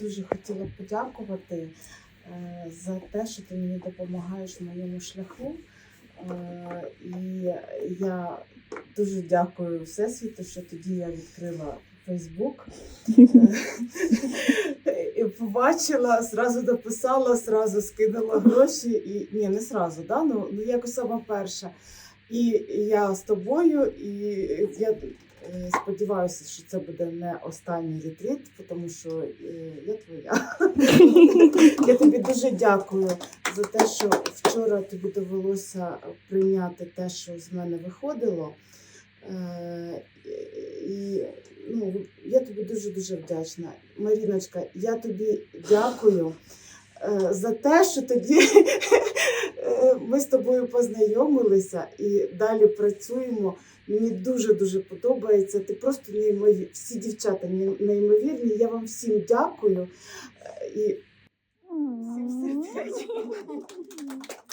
дуже хотіла подякувати е, за те, що ти мені допомагаєш в моєму шляху. Е, І я дуже дякую Всесвіту, що тоді я відкрила Фейсбук. І побачила, зразу дописала, зразу скинула гроші. І ні, не зразу, да? ну, ну якось сама перша. І я з тобою, і я е, сподіваюся, що це буде не останній ретрит, тому що е, я твоя. Я тобі дуже дякую за те, що вчора тобі довелося прийняти те, що з мене виходило. Е, І ну, я тобі дуже дуже вдячна. Маріночка, я тобі дякую е, за те, що тоді е, ми з тобою познайомилися і далі працюємо. Мені дуже дуже подобається. Ти просто неймовірні. Всі дівчата ней- неймовірні. Я вам всім дякую. Е, І всім сердечко.